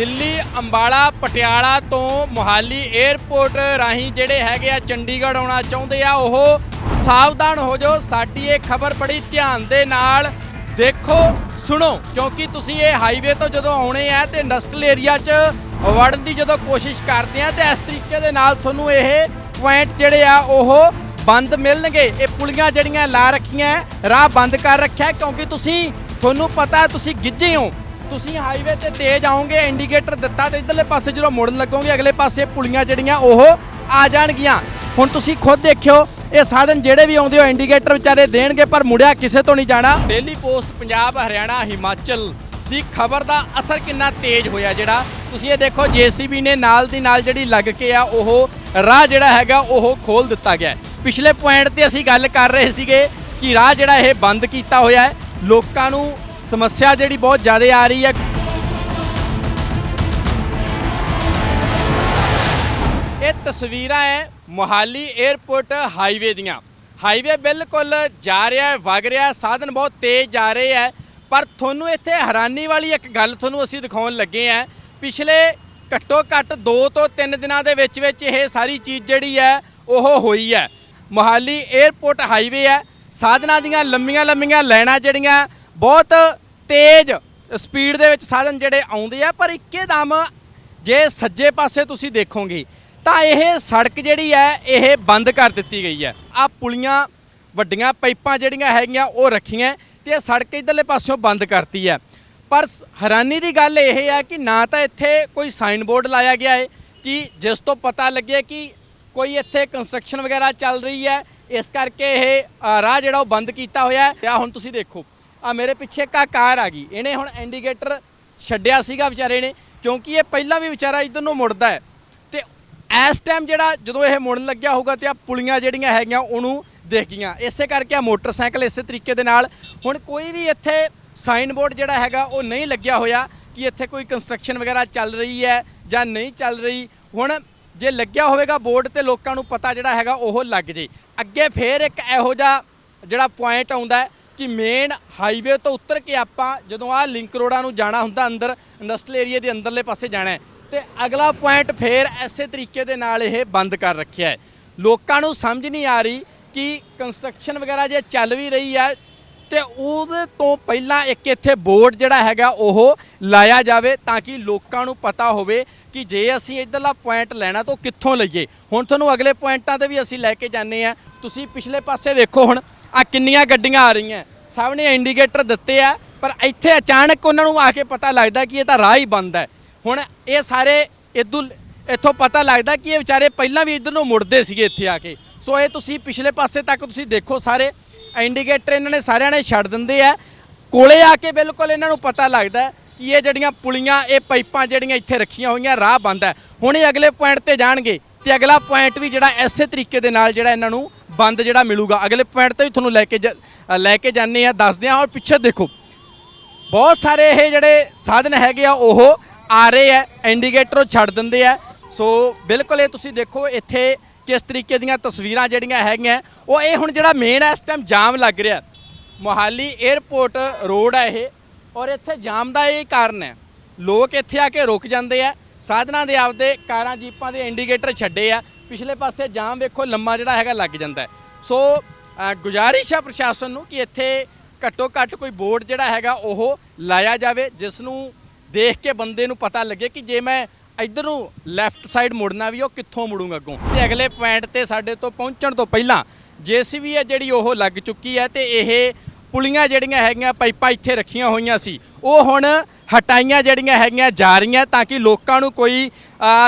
ਦਿੱਲੀ, ਅੰਬਾਲਾ, ਪਟਿਆਲਾ ਤੋਂ ਮੋਹਾਲੀ 에ਅਰਪੋਰਟ ਰਾਹੀਂ ਜਿਹੜੇ ਹੈਗੇ ਆ ਚੰਡੀਗੜ੍ਹ ਆਉਣਾ ਚਾਹੁੰਦੇ ਆ, ਉਹ ਸਾਵਧਾਨ ਹੋ ਜਾਓ। ਸਾਡੀ ਇਹ ਖਬਰ ਬੜੀ ਧਿਆਨ ਦੇ ਨਾਲ ਦੇਖੋ, ਸੁਣੋ, ਕਿਉਂਕਿ ਤੁਸੀਂ ਇਹ ਹਾਈਵੇ ਤੋਂ ਜਦੋਂ ਆਉਣੇ ਆ ਤੇ ਇੰਡਸਟਰੀਅਲ ਏਰੀਆ 'ਚ ਵੜਨ ਦੀ ਜਦੋਂ ਕੋਸ਼ਿਸ਼ ਕਰਦੇ ਆ, ਤੇ ਇਸ ਤਰੀਕੇ ਦੇ ਨਾਲ ਤੁਹਾਨੂੰ ਇਹ ਪੁਆਇੰਟ ਜਿਹੜੇ ਆ, ਉਹ ਬੰਦ ਮਿਲਣਗੇ। ਇਹ ਪੁਲੀਆਂ ਜਿਹੜੀਆਂ ਲਾ ਰੱਖੀਆਂ, ਰਾਹ ਬੰਦ ਕਰ ਰੱਖਿਆ, ਕਿਉਂਕਿ ਤੁਸੀਂ, ਤੁਹਾਨੂੰ ਪਤਾ ਤੁਸੀਂ ਗਿੱਜੇ ਹੋ। ਤੁਸੀਂ ਹਾਈਵੇ ਤੇ ਤੇਜ਼ ਆਓਗੇ ਇੰਡੀਕੇਟਰ ਦਿੱਤਾ ਤੇ ਇਧਰਲੇ ਪਾਸੇ ਜਦੋਂ ਮੁੜਨ ਲੱਗੋਗੇ, ਅਗਲੇ ਪਾਸੇ ਪੁਲੀਆਂ ਜਿਹੜੀਆਂ, ਉਹ ਆ ਜਾਣਗੀਆਂ। ਹੁਣ ਤੁਸੀਂ ਖੁਦ ਦੇਖਿਓ, ਇਹ ਸਾਧਨ ਜਿਹੜੇ ਵੀ ਆਉਂਦੇ ਹੋ ਇੰਡੀਕੇਟਰ ਵਿਚਾਰੇ ਦੇਣਗੇ, ਪਰ ਮੁੜਿਆ ਕਿਸੇ ਤੋਂ ਨਹੀਂ ਜਾਣਾ। ਡੇਲੀ ਪੋਸਟ ਪੰਜਾਬ, ਹਰਿਆਣਾ, ਹਿਮਾਚਲ ਦੀ ਖਬਰ ਦਾ ਅਸਰ ਕਿੰਨਾ ਤੇਜ਼ ਹੋਇਆ ਜਿਹੜਾ? ਤੁਸੀਂ ਇਹ ਦੇਖੋ, ਜੀਸੀਬੀ ਨੇ ਨਾਲ ਦੀ ਨਾਲ ਜਿਹੜੀ ਲੱਗ ਕੇ ਆ, ਉਹ ਰਾਹ ਜਿਹੜਾ ਹੈਗਾ, ਉਹ ਖੋਲ ਦਿੱਤਾ ਗਿਆ। ਪਿਛਲੇ ਪੁਆਇੰਟ ਤੇ ਅਸੀਂ ਗੱਲ ਕਰ ਰਹੇ ਸੀਗੇ ਕਿ ਰਾਹ ਜਿਹੜਾ ਇਹ ਬੰਦ ਕੀਤਾ ਹੋਇਆ ਹੈ, ਲੋਕਾਂ ਨੂੰ ਸਮੱਸਿਆ ਜਿਹੜੀ ਬਹੁਤ ਜ਼ਿਆਦਾ ਆ ਰਹੀ ਹੈ। ਇਹ ਤਸਵੀਰਾਂ ਹੈ ਮੋਹਾਲੀ 에ਅਰਪੋਰਟ ਹਾਈਵੇ ਦੀਆਂ। ਹਾਈਵੇ ਬਿਲਕੁਲ ਜਾ ਰਿਹਾ ਹੈ, ਵਗ ਰਿਹਾ ਹੈ, ਸਾਧਨ ਬਹੁਤ ਤੇਜ਼ ਜਾ ਰਹੇ ਹੈ। ਪਰ ਤੁਹਾਨੂੰ ਇੱਥੇ ਹੈਰਾਨੀ ਵਾਲੀ ਇੱਕ ਗੱਲ ਤੁਹਾਨੂੰ ਅਸੀਂ ਦਿਖਾਉਣ ਲੱਗੇ ਆ ਪਿਛਲੇ ਘੱਟੋ ਘੱਟ 2 ਤੋਂ 3 ਦਿਨਾਂ ਦੇ ਵਿੱਚ ਵਿੱਚ ਇਹ ਸਾਰੀ ਚੀਜ਼ ਜਿਹੜੀ ਹੈ, ਉਹ ਹੋਈ ਹੈ। ਮੋਹਾਲੀ 에ਅਰਪੋਰਟ ਹਾਈਵੇ ਹੈ। ਸਾਧਨਾਂ ਦੀਆਂ ਲੰਮੀਆਂ ਲੰਮੀਆਂ ਲਾਈਨਾਂ ਜਿਹੜੀਆਂ ਬਹੁਤ ਤੇਜ਼ ਸਪੀਡ ਦੇ ਵਿੱਚ ਸਾਧਨ ਜਿਹੜੇ ਆਉਂਦੇ ਆ, ਪਰ ਇੱਕੇ ਦਮ ਜੇ ਸੱਜੇ ਪਾਸੇ ਤੁਸੀਂ ਦੇਖੋਗੇ, ਤਾਂ ਇਹ ਸੜਕ ਜਿਹੜੀ ਹੈ, ਇਹ ਬੰਦ ਕਰ ਦਿੱਤੀ ਗਈ ਹੈ। ਆ ਪੁਲੀਆਂ, ਵੱਡੀਆਂ ਪਾਈਪਾਂ ਜਿਹੜੀਆਂ ਹੈਗੀਆਂ, ਉਹ ਰੱਖੀਆਂ ਤੇ ਇਹ ਸੜਕ ਇਧਰਲੇ ਪਾਸਿਓਂ ਬੰਦ ਕਰਤੀ ਹੈ। ਪਰ ਹੈਰਾਨੀ ਦੀ ਗੱਲ ਇਹ ਹੈ ਕਿ ਨਾ ਤਾਂ ਇੱਥੇ ਕੋਈ ਸਾਈਨ ਬੋਰਡ ਲਾਇਆ ਗਿਆ ਹੈ ਕਿ ਜਿਸ ਤੋਂ ਪਤਾ ਲੱਗੇ ਕਿ ਕੋਈ ਇੱਥੇ ਕੰਸਟਰਕਸ਼ਨ ਵਗੈਰਾ ਚੱਲ ਰਹੀ ਹੈ, ਇਸ ਕਰਕੇ ਇਹ ਰਾਹ ਜਿਹੜਾ ਉਹ ਬੰਦ ਕੀਤਾ ਹੋਇਆ ਹੈ। ਆ ਹੁਣ ਤੁਸੀਂ ਦੇਖੋ। ਆ ਮੇਰੇ ਪਿੱਛੇ ਇੱਕ ਆਹ ਕਾਰ ਆ ਗਈ। ਇਹਨੇ ਹੁਣ ਇੰਡੀਕੇਟਰ ਛੱਡਿਆ ਸੀਗਾ ਵਿਚਾਰੇ ਨੇ, ਕਿਉਂਕਿ ਇਹ ਪਹਿਲਾਂ ਵੀ ਵਿਚਾਰਾ ਇਧਰ ਨੂੰ ਮੁੜਦਾ ਹੈ। ਤੇ ਇਸ ਟਾਈਮ ਜਿਹੜਾ ਜਦੋਂ ਇਹ ਮੁੜਨ ਲੱਗਿਆ ਹੋਊਗਾ ਤੇ ਆ ਪੁਲੀਆਂ ਜਿਹੜੀਆਂ ਹੈਗੀਆਂ ਉਹਨੂੰ ਦੇਖ ਗਈਆਂ ਇਸੇ ਕਰਕੇ ਆ ਮੋਟਰਸਾਈਕਲ ਇਸੇ ਤਰੀਕੇ ਦੇ ਨਾਲ, ਹੁਣ ਕੋਈ ਵੀ ਇੱਥੇ ਸਾਈਨ ਬੋਰਡ ਜਿਹੜਾ ਹੈਗਾ ਉਹ ਨਹੀਂ ਲੱਗਿਆ ਹੋਇਆ ਕਿ ਇੱਥੇ ਕੋਈ ਕੰਸਟਰਕਸ਼ਨ ਵਗੈਰਾ ਚੱਲ ਰਹੀ ਹੈ ਜਾਂ ਨਹੀਂ ਚੱਲ ਰਹੀ। ਹੁਣ ਜੇ ਲੱਗਿਆ ਹੋਵੇਗਾ ਬੋਰਡ ਤੇ ਲੋਕਾਂ ਨੂੰ ਪਤਾ ਜਿਹੜਾ ਹੈਗਾ ਉਹ ਲੱਗ ਜੇ। ਅੱਗੇ ਫੇਰ ਇੱਕ ਇਹੋ ਜਿਹਾ ਜਿਹੜਾ ਪੁਆਇੰਟ ਆਉਂਦਾ ਕਿ ਮੇਨ ਹਾਈਵੇ ਤੋਂ ਉੱਤਰ ਕੇ ਆਪਾਂ ਜਦੋਂ ਆਹ ਲਿੰਕ ਰੋਡਾਂ ਨੂੰ ਜਾਣਾ ਹੁੰਦਾ ਅੰਦਰ ਇੰਡਸਟਰੀਅਲ ਏਰੀਆ ਦੇ ਅੰਦਰਲੇ ਪਾਸੇ ਜਾਣਾ ਹੈ, ਤੇ ਅਗਲਾ ਪੁਆਇੰਟ ਫੇਰ ਐਸੇ ਤਰੀਕੇ ਦੇ ਨਾਲ ਇਹ ਬੰਦ ਕਰ ਰੱਖਿਆ ਹੈ। ਲੋਕਾਂ ਨੂੰ ਸਮਝ ਨਹੀਂ ਆ ਰਹੀ ਕਿ ਕੰਸਟਰਕਸ਼ਨ ਵਗੈਰਾ ਜੇ ਚੱਲ ਵੀ ਰਹੀ ਹੈ, ਤੇ ਉਹਦੇ ਤੋਂ ਪਹਿਲਾਂ ਇੱਕ ਇੱਥੇ ਬੋਰਡ ਜਿਹੜਾ ਹੈਗਾ ਉਹ ਲਾਇਆ ਜਾਵੇ ਤਾਂ ਕਿ ਲੋਕਾਂ ਨੂੰ ਪਤਾ ਹੋਵੇ ਕਿ ਜੇ ਅਸੀਂ ਇਧਰਲਾ ਪੁਆਇੰਟ ਲੈਣਾ ਤਾਂ ਉਹ ਕਿੱਥੋਂ ਲਈਏ। ਹੁਣ ਤੁਹਾਨੂੰ ਅਗਲੇ ਪੁਆਇੰਟਾਂ ਤੇ ਵੀ ਅਸੀਂ ਲੈ ਕੇ ਜਾਂਦੇ ਆ ਤੁਸੀਂ ਪਿਛਲੇ ਪਾਸੇ ਵੇਖੋ ਹੁਣ। ਆ ਕਿੰਨੀਆਂ ਗੱਡੀਆਂ ਆ ਰਹੀਆਂ। ਸਭ ਨੇ ਇੰਡੀਕੇਟਰ ਦਿੱਤੇ ਆ, ਪਰ ਇੱਥੇ ਅਚਾਨਕ ਉਹਨਾਂ ਨੂੰ ਆ ਕੇ ਪਤਾ ਲੱਗਦਾ ਕਿ ਇਹ ਤਾਂ ਰਾਹ ਹੀ ਬੰਦ ਹੈ। ਹੁਣ ਇਹ ਸਾਰੇ ਇਦੋਂ ਇੱਥੋਂ ਪਤਾ ਲੱਗਦਾ ਕਿ ਇਹ ਵਿਚਾਰੇ ਪਹਿਲਾਂ ਵੀ ਇਧਰ ਨੂੰ ਮੁੜਦੇ ਸੀਗੇ ਇੱਥੇ ਆ ਕੇ। ਸੋ ਇਹ ਤੁਸੀਂ ਪਿਛਲੇ ਪਾਸੇ ਤੱਕ ਤੁਸੀਂ ਦੇਖੋ ਸਾਰੇ ਇੰਡੀਕੇਟਰ ਇਹਨਾਂ ਨੇ ਸਾਰਿਆਂ ਨੇ ਛੱਡ ਦਿੰਦੇ ਆ। ਕੋਲੇ ਆ ਕੇ ਬਿਲਕੁਲ ਇਹਨਾਂ ਨੂੰ ਪਤਾ ਲੱਗਦਾ ਕਿ ਇਹ ਜਿਹੜੀਆਂ ਪੁਲੀਆਂ, ਇਹ ਪਾਈਪਾਂ ਜਿਹੜੀਆਂ ਇੱਥੇ ਰੱਖੀਆਂ ਹੋਈਆਂ, ਰਾਹ ਬੰਦ ਹੈ। ਹੁਣ ਇਹ ਅਗਲੇ ਪੁਆਇੰਟ ਤੇ ਜਾਣਗੇ ਤੇ ਅਗਲਾ ਪੁਆਇੰਟ ਵੀ ਜਿਹੜਾ ਇਸੇ ਤਰੀਕੇ ਦੇ ਨਾਲ ਜਿਹੜਾ ਇਹਨਾਂ ਨੂੰ ਬੰਦ ਜਿਹੜਾ ਮਿਲੂਗਾ। ਅਗਲੇ ਪੁਆਇੰਟ ਤੇ ਵੀ ਤੁਹਾਨੂੰ ਲੈ ਕੇ ਜਾ- ਲੈ ਕੇ ਜਾਂਦੇ ਆ ਦੱਸਦੇ ਆ ਔਰ ਪਿੱਛੇ ਦੇਖੋ, ਬਹੁਤ ਸਾਰੇ ਇਹ ਜਿਹੜੇ ਸਾਧਨ ਹੈਗੇ ਆ, ਉਹ ਆ ਰਹੇ ਆ ਇੰਡੀਕੇਟਰ ਛੱਡ ਦਿੰਦੇ ਆ। ਸੋ ਬਿਲਕੁਲ ਇਹ ਤੁਸੀਂ ਦੇਖੋ, ਇੱਥੇ ਕਿਸ ਤਰੀਕੇ ਦੀਆਂ ਤਸਵੀਰਾਂ ਜਿਹੜੀਆਂ ਹੈਗੀਆਂ, ਉਹ ਇਹ ਹੁਣ ਜਿਹੜਾ ਮੇਨ ਇਸ ਟਾਈਮ ਜਾਮ ਲੱਗ ਰਿਹਾ। ਮੋਹਾਲੀ 에ਅਰਪੋਰਟ ਰੋਡ ਹੈ ਇਹ, ਔਰ ਇੱਥੇ ਜਾਮ ਦਾ ਇਹ ਕਾਰਨ ਹੈ। ਲੋਕ ਇੱਥੇ ਆ ਕੇ ਰੁਕ ਜਾਂਦੇ ਆ। ਸਾਧਨਾਂ ਦੇ ਆਪਦੇ ਕਾਰਾਂ, ਜੀਪਾਂ ਦੇ ਇੰਡੀਕੇਟਰ ਛੱਡੇ ਆ। ਪਿਛਲੇ ਪਾਸੇ ਜਾਮ ਵੇਖੋ, ਲੰਮਾ ਜਿਹੜਾ ਹੈਗਾ ਲੱਗ ਜਾਂਦਾ ਸੋ ਗੁਜ਼ਾਰਿਸ਼ ਆ ਪ੍ਰਸ਼ਾਸਨ ਨੂੰ ਕਿ ਇੱਥੇ ਘੱਟੋ ਘੱਟ ਕੋਈ ਬੋਰਡ ਜਿਹੜਾ ਹੈਗਾ ਉਹ ਲਾਇਆ ਜਾਵੇ, ਜਿਸ ਨੂੰ ਦੇਖ ਕੇ ਬੰਦੇ ਨੂੰ ਪਤਾ ਲੱਗੇ ਕਿ ਜੇ ਮੈਂ ਇੱਧਰ ਨੂੰ ਲੈਫਟ ਸਾਈਡ ਮੁੜਨਾ ਵੀ, ਉਹ ਕਿੱਥੋਂ ਮੁੜੂੰਗਾ ਅੱਗੋਂ? ਤੇ ਅਗਲੇ ਪੁਆਇੰਟ ਤੇ ਸਾਡੇ ਤੋਂ ਪਹੁੰਚਣ ਤੋਂ ਪਹਿਲਾਂ, ਜੀਸੀਬੀ ਹੈ ਜਿਹੜੀ ਉਹ ਲੱਗ ਚੁੱਕੀ ਹੈ ਤੇ ਇਹ ਪੁਲੀਆਂ ਜਿਹੜੀਆਂ ਹੈਗੀਆਂ ਪਾਈਪਾਂ ਇੱਥੇ ਰੱਖੀਆਂ ਹੋਈਆਂ ਸੀ, ਉਹ ਹੁਣ ਹਟਾਈਆਂ ਜਿਹੜੀਆਂ ਹੈਗੀਆਂ ਜਾ ਰਹੀਆਂ ਤਾਂ ਕਿ ਲੋਕਾਂ ਨੂੰ ਕੋਈ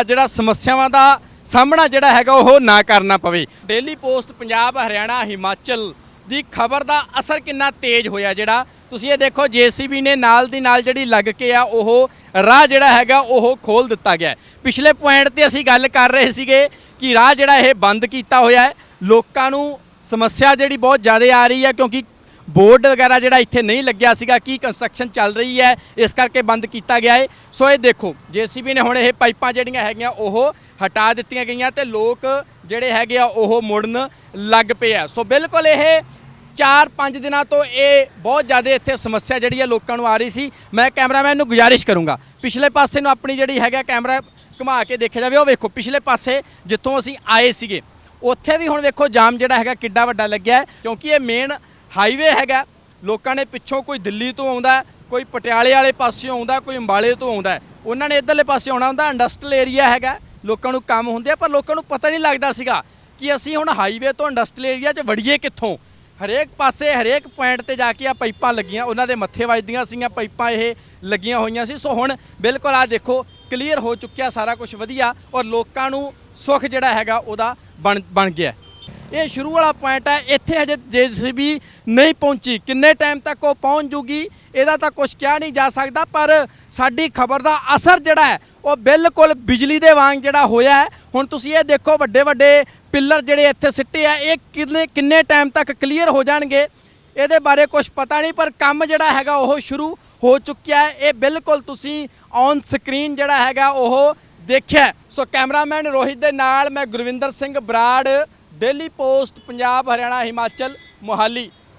ਜਿਹੜਾ ਸਮੱਸਿਆਵਾਂ ਦਾ ਸਾਹਮਣਾ ਜਿਹੜਾ ਹੈਗਾ ਉਹ ਨਾ ਕਰਨਾ ਪਵੇ। ਡੇਲੀ ਪੋਸਟ ਪੰਜਾਬ, ਹਰਿਆਣਾ, ਹਿਮਾਚਲ ਦੀ ਖਬਰ ਦਾ ਅਸਰ ਕਿੰਨਾ ਤੇਜ਼ ਹੋਇਆ ਜਿਹੜਾ, ਤੁਸੀਂ ਇਹ ਦੇਖੋ ਜੀਸੀਬੀ ਨੇ ਨਾਲ ਦੀ ਨਾਲ ਜਿਹੜੀ ਲੱਗ ਕੇ ਆ, ਉਹ ਰਾਹ ਜਿਹੜਾ ਹੈਗਾ ਉਹ ਖੋਲ ਦਿੱਤਾ ਗਿਆ। ਪਿਛਲੇ ਪੁਆਇੰਟ ਤੇ ਅਸੀਂ ਗੱਲ ਕਰ ਰਹੇ ਸੀਗੇ ਕਿ ਰਾਹ ਜਿਹੜਾ ਇਹ ਬੰਦ ਕੀਤਾ ਹੋਇਆ ਹੈ, ਲੋਕਾਂ ਨੂੰ ਸਮੱਸਿਆ ਜਿਹੜੀ ਬਹੁਤ ਜ਼ਿਆਦਾ ਆ ਰਹੀ ਹੈ ਕਿਉਂਕਿ ਬੋਰਡ ਵਗੈਰਾ ਜਿਹੜਾ ਇੱਥੇ ਨਹੀਂ ਲੱਗਿਆ ਸੀਗਾ, ਕੀ ਕੰਸਟਰਕਸ਼ਨ ਚੱਲ ਰਹੀ ਹੈ, ਇਸ ਕਰਕੇ ਬੰਦ ਕੀਤਾ ਗਿਆ ਹੈ ਸੋ ਇਹ ਦੇਖੋ, ਜੀਸੀਬੀ ਨੇ ਹੁਣ ਇਹ ਪਾਈਪਾਂ ਜਿਹੜੀਆਂ ਹੈਗੀਆਂ, ਉਹ ਹਟਾ ਦਿੱਤੀਆਂ ਗਈਆਂ ਤੇ ਲੋਕ ਜਿਹੜੇ ਹੈਗੇ ਆ, ਉਹ ਮੁੜਨ ਲੱਗ ਪਏ ਆ। ਸੋ ਬਿਲਕੁਲ ਇਹ 4-5 ਦਿਨਾਂ ਤੋਂ ਇਹ ਬਹੁਤ ਜ਼ਿਆਦਾ ਇੱਥੇ ਸਮੱਸਿਆ ਜਿਹੜੀ ਹੈ ਲੋਕਾਂ ਨੂੰ ਆ ਰਹੀ ਸੀ। ਮੈਂ ਕੈਮਰਾਮੈਨ ਨੂੰ ਗੁਜ਼ਾਰਿਸ਼ ਕਰੂੰਗਾ, ਪਿਛਲੇ ਪਾਸੇ ਨੂੰ ਆਪਣੀ ਜਿਹੜੀ ਹੈਗਾ ਕੈਮਰਾ ਘੁਮਾ ਕੇ ਦੇਖਿਆ ਜਾਵੇ, ਉਹ ਵੇਖੋ, ਪਿਛਲੇ ਪਾਸੇ ਜਿੱਥੋਂ ਅਸੀਂ ਆਏ ਸੀਗੇ, ਉੱਥੇ ਵੀ ਹੁਣ ਵੇਖੋ ਜਾਮ ਜਿਹੜਾ ਹੈਗਾ ਕਿੱਡਾ ਵੱਡਾ ਲੱਗਿਆ ਕਿਉਂਕਿ ਇਹ ਮੇਨ ਹਾਈਵੇ ਹੈਗਾ, ਲੋਕਾਂ ਨੇ ਪਿੱਛੋਂ ਕੋਈ ਦਿੱਲੀ ਤੋਂ ਆਉਂਦਾ, ਕੋਈ ਪਟਿਆਲੇ ਵਾਲੇ ਪਾਸਿਓਂ ਆਉਂਦਾ, ਕੋਈ ਅੰਬਾਲੇ ਤੋਂ ਆਉਂਦਾ, ਉਹਨਾਂ ਨੇ ਇਧਰਲੇ ਪਾਸੇ ਆਉਣਾ ਹੁੰਦਾ ਇੰਡਸਟਰੀਅਲ ਏਰੀਆ ਹੈਗਾ, ਲੋਕਾਂ ਨੂੰ ਕੰਮ ਹੁੰਦੇ ਆ, ਪਰ ਲੋਕਾਂ ਨੂੰ ਪਤਾ ਨਹੀਂ ਲੱਗਦਾ ਸੀਗਾ ਕਿ ਅਸੀਂ ਹੁਣ ਹਾਈਵੇ ਤੋਂ ਇੰਡਸਟਰੀਅਲ ਏਰੀਆ 'ਚ ਵੜੀਏ ਕਿੱਥੋਂ। ਹਰੇਕ ਪਾਸੇ, ਹਰੇਕ ਪੁਆਇੰਟ ਤੇ ਜਾ ਕੇ ਆ ਪਾਈਪਾਂ ਲੱਗੀਆਂ, ਉਹਨਾਂ ਦੇ ਮੱਥੇ ਵੱਜਦੀਆਂ ਸੀਗੀਆਂ, ਪਾਈਪਾਂ ਇਹ ਲੱਗੀਆਂ ਹੋਈਆਂ ਸੀ। ਸੋ ਹੁਣ ਬਿਲਕੁਲ ਆ ਦੇਖੋ ਕਲੀਅਰ ਹੋ ਚੁੱਕਿਆ ਸਾਰਾ ਕੁਝ ਵਧੀਆ ਔਰ ਲੋਕਾਂ ਨੂੰ ਸੁੱਖ ਜਿਹੜਾ ਹੈਗਾ, ਉਹਦਾ ਬਣ ਬਣ ਗਿਆ। ਇਹ ਸ਼ੁਰੂ ਵਾਲਾ ਪੁਆਇੰਟ ਹੈ, ਇੱਥੇ ਹਜੇ ਜੇਸੀਬੀ ਨਹੀਂ ਪਹੁੰਚੀ। ਕਿੰਨੇ ਟਾਈਮ ਤੱਕ ਉਹ ਪਹੁੰਚ ਜੂਗੀ, ਇਹਦਾ ਤਾਂ ਕੁਝ ਕਿਹਾ ਨਹੀਂ ਜਾ ਸਕਦਾ, ਪਰ ਸਾਡੀ ਖਬਰ ਦਾ ਅਸਰ ਜਿਹੜਾ ਹੈ, ਉਹ ਬਿਲਕੁਲ ਬਿਜਲੀ ਦੇ ਵਾਂਗ ਜਿਹੜਾ ਹੋਇਆ ਹੈ। ਹੁਣ ਤੁਸੀਂ ਇਹ ਦੇਖੋ ਵੱਡੇ ਵੱਡੇ ਪਿੱਲਰ ਜਿਹੜੇ ਇੱਥੇ ਸਿੱਟੇ ਆ, ਇਹ ਕਿੰਨੇ ਕਿੰਨੇ ਟਾਈਮ ਤੱਕ ਕਲੀਅਰ ਹੋ ਜਾਣਗੇ? ਇਹਦੇ ਬਾਰੇ ਕੁਝ ਪਤਾ ਨਹੀਂ, ਪਰ ਕੰਮ ਜਿਹੜਾ ਹੈਗਾ, ਉਹ ਸ਼ੁਰੂ ਹੋ ਚੁੱਕਿਆ ਹੈ। ਇਹ ਬਿਲਕੁਲ ਤੁਸੀਂ ਔਨ ਸਕਰੀਨ ਜਿਹੜਾ ਹੈਗਾ, ਉਹ ਦੇਖਿਆ ਸੋ ਕੈਮਰਾਮੈਨ ਰੋਹਿਤ ਦੇ ਨਾਲ ਮੈਂ ਗੁਰਵਿੰਦਰ ਸਿੰਘ ਬਰਾੜ ਡੇਲੀ ਪੋਸਟ ਪੰਜਾਬ ਹਰਿਆਣਾ ਹਿਮਾਚਲ ਮੋਹਾਲੀ।